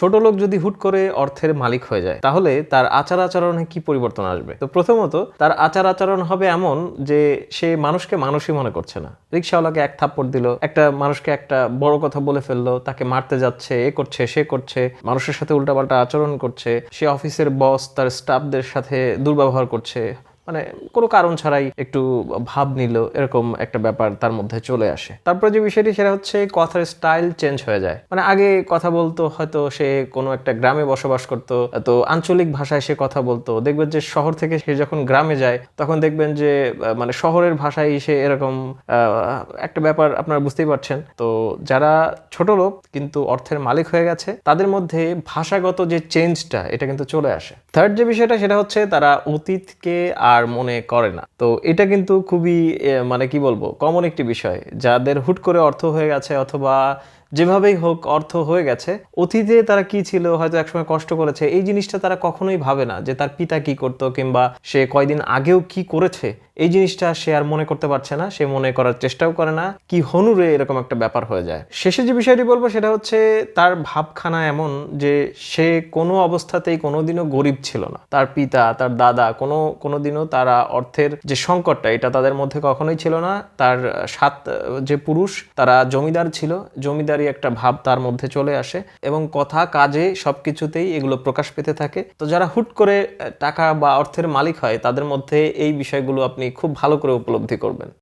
ছোট লোক যদি হুট করে অর্থের মালিক হয়ে যায়, তাহলে তার আচার আচরণে কি পরিবর্তন আসবে? তো প্রথমত, তার আচার আচরণ হবে এমন যে সে মানুষকে মানুষই মনে করছে না। রিক্সাওয়ালাকে এক থাপ্পড় দিল, একটা মানুষকে একটা বড় কথা বলে ফেলল, তাকে মারতে যাচ্ছে, এ করছে, সে করছে, মানুষের সাথে উল্টাপাল্টা আচরণ করছে, সে অফিসের বস, তার স্টাফদের সাথে দুর্ব্যবহার করছে। মানে কোনো কারণ ছাড়াই একটু ভাব নিল, এরকম একটা ব্যাপার তার মধ্যে চলে আসে। তারপরে যে বিষয়টি, সেটা হচ্ছে কথার স্টাইল চেঞ্জ হয়ে যায়। মানে আগে কথা বলতো, হয়তো সে কোনো একটা গ্রামে বসবাস করতো, তো আঞ্চলিক ভাষায় সে কথা বলতো। দেখবেন যে শহর থেকে সে যখন গ্রামে যায়, তখন দেখবেন যে মানে শহরের ভাষায় সে এরকম একটা ব্যাপার আপনারা বুঝতেই পারছেন। তো যারা ছোট লোক, কিন্তু অর্থের মালিক হয়ে গেছে, তাদের মধ্যে ভাষাগত যে চেঞ্জটা, এটা কিন্তু চলে আসে। থার্ড যে বিষয়টা, সেটা হচ্ছে তারা অতীতকে আর মনে করে না। তো এটা কিন্তু খুবই মানে কি বলব কমন একটি বিষয়। যাদের হুট করে অর্থ হয়ে গেছে অথবা যেভাবেই হোক অর্থ হয়ে গেছে, অতীতে তারা কি ছিল, হয়তো একসময় কষ্ট করেছে, এই জিনিসটা তারা কখনোই ভাবে না যে তার পিতা কি করতো কিংবা সে কয়দিন আগেও কি করেছে। এই জিনিসটা সে আর মনে করতে পারছে না, সে মনে করার চেষ্টাও করে না, কি হনুরে এরকম একটা ব্যাপার হয়ে যায়। শেষে যে বিষয়টি বলব সেটা হচ্ছে তার ভাবখানা এমন যে সে কোনো অবস্থাতেই কোনোদিনও গরিব ছিল না। তার পিতা, তার দাদা কোনো, কোনোদিনও তারা অর্থের যে সংকটটা, এটা তাদের মধ্যে কখনোই ছিল না। তার সাত, যে পুরুষ, তারা জমিদার ছিল। জমিদারি একটা ভাব তার মধ্যে চলে আসে এবং কথা, কাজে সব কিছুতেই এগুলো প্রকাশ পেতে থাকে। তো যারা হুট করে টাকা বা অর্থের মালিক হয়, তাদের মধ্যে এই বিষয়গুলো আপনি খুব ভালো করে উপলব্ধি করবেন।